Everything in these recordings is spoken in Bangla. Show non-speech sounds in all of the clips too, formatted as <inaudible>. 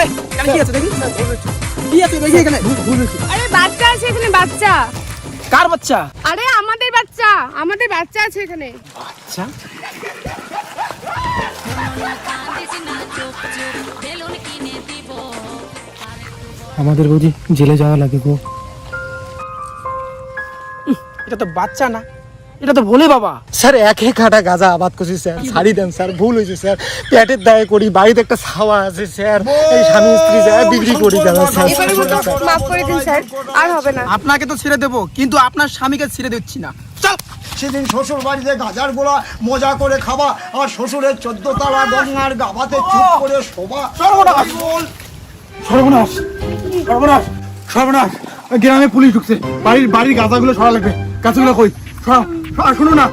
এই এখানে কি আছে দেখি? কি আছে দেখি এখানে? আরে বাচ্চা আছে এখানে বাচ্চা। কার বাচ্চা? আরে আমাদের বাচ্চা আমাদের বাচ্চা আছে এখানে। আচ্ছা। আমাদের বুঝি জেলে যাওয়া লাগে গো। এটা তো বাচ্চা না। এটা তো ভোলে বাবা। স্যার একে কাটা গাজা আবাদ করছি স্যার। ছাড়ি দেন স্যার। ভুল হয়েছে স্যার। পেটের দায়ে করি বাড়িতে একটা ছাওয়া আছে স্যার। এই স্বামী স্ত্রী যায় বিক্রি করি গাজা স্যার। মাফ করে দিন স্যার। আর হবে না। আপনাকে তো ছেড়ে দেবো কিন্তু আপনার স্বামীকে ছেড়ে দিচ্ছি না। চল। সেদিন শ্বশুর বাড়িতে গাজার গোলা মজা করে খাবা আর শ্বশুরের চোদ্দ তলা গঙ্গার গাবাতে চুপ করে শোভা। সর্বনাশ! সর্বনাশ! সর্বনাশ! সর্বনাশ! গ্রামে পুলিশ ঢুকছে। বাড়ির বাড়ির গাছাগুলো সরা লাগবে। গাছগুলো কই? শোনো না।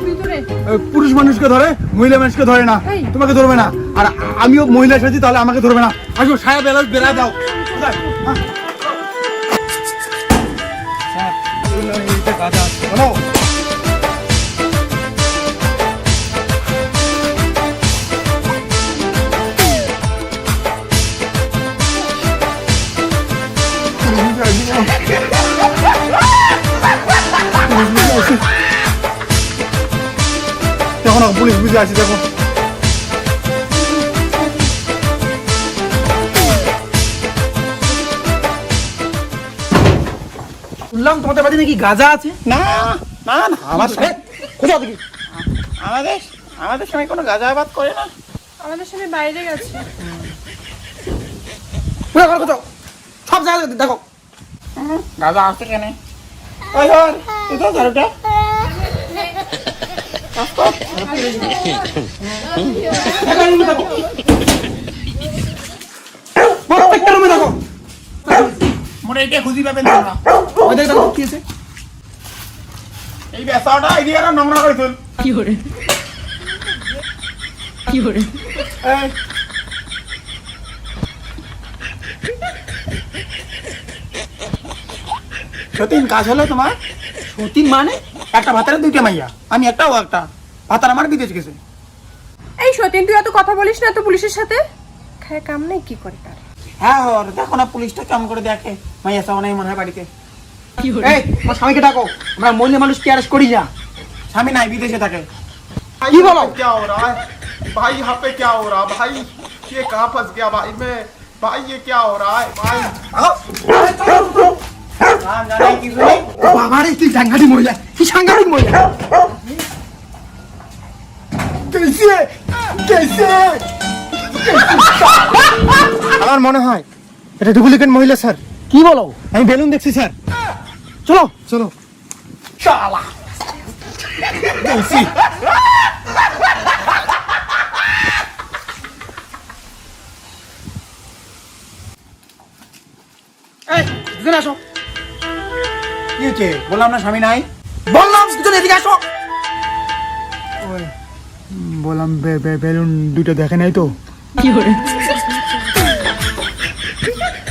পুরুষ মানুষকে ধরে মহিলা মানুষকে ধরে না। তোমাকে ধরবে না। আর আমিও মহিলা সাথে তাহলে আমাকে ধরবে না। আসো সায়া বেলা বেলা দাও। কোথায়? <laughs> হ্যাঁ? স্যার, এগুলো এইটা গাঁজা আছে। শোনো, দেখো না পুলিশ বুঝে আছে দেখো। শুনলাম তোমাদের বাড়ি নাকি গাজা আছে? না না না। আমার সাথে কোথাও দেখি? আমাদের আমাদের সঙ্গে কোনো গাজাবাদ করে না। আমাদের সাথে বাইরে গেছে। কোথাও কোথাও সব জায়গায় দেখো। গাজা আসছে কেন? ওই হর তুই তো ঝাড়ুটা দেখো, এই রুমে দেখো। প্রত্যেকটা রুমে দেখো মোরে এটা খুঁজি পাবেন তোমরা ওই দেখো দেখো, কি আছে। এই বেসাটা এদিকে নোংরা করে তুল কি করে কি করে সতীন কাজ হলো তোমার? সতীন মানে একটা ভাতারে দুইটা মাইয়া আমি একটা ও একটা ভাতার আমার বিদেশ গেছে এই সতীন তুই এত কথা বলিস না তো পুলিশের সাথে খায় কাম নেই কি করে তার হ্যাঁ হর দেখো না পুলিশটা কেমন করে দেখে মাইয়া সামনে মনে হয় বাড়িতে কি এই আমার স্বামীকে ডাকো আমরা মহিলা মানুষকে অ্যারেস্ট করি না স্বামী নাই বিদেশে থাকে কি বলো क्या हो रहा है भाई यहाँ पे क्या हो रहा है भाई ये कहाँ फंस गया भाई मैं भाई ये क्या हो रहा है भाई বাবারে মহিলা কি মহিলা? আমার মনে হয় এটা ডুপ্লিকেট মহিলা স্যার। কি বলো? আমি বেলুন দেখছি স্যার। চলো। চলো। আসো। কি হচ্ছে? বললাম না স্বামী নাই? বললাম দুজন এদিকে আসো। বললাম বেলুন দুটো দেখে নাই তো।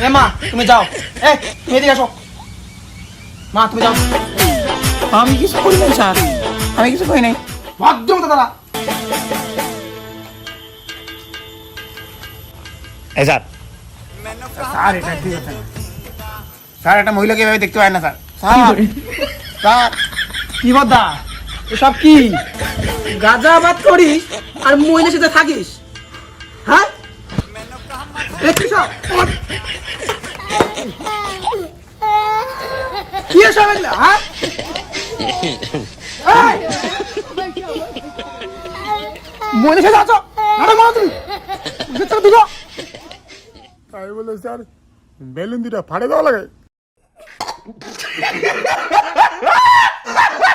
এ মা তুমি যাও। এ তুমি এদিকে আসো। মা তুমি যাও। আমি কিছু করি নাই স্যার। আমি কিছু করি নাই। ভদ্র দাদা স্যার। স্যার এটা ঠিক আছে স্যার একটা মহিলাকে এভাবে দেখতে পায় না স্যার। স্যার স্যার কি বদ্দা এসব কি? গাজাবাদ করিস আর মহিলার সাথে থাকিস? হ্যাঁ? এ কি এসব হ্যাঁ? মহিলার সাথে আছো? নাটক মারো তুমি। ঢুকো। বলে স্যার বেলুন দুটা ফাড়ে দেওয়া লাগে। Ah! <laughs>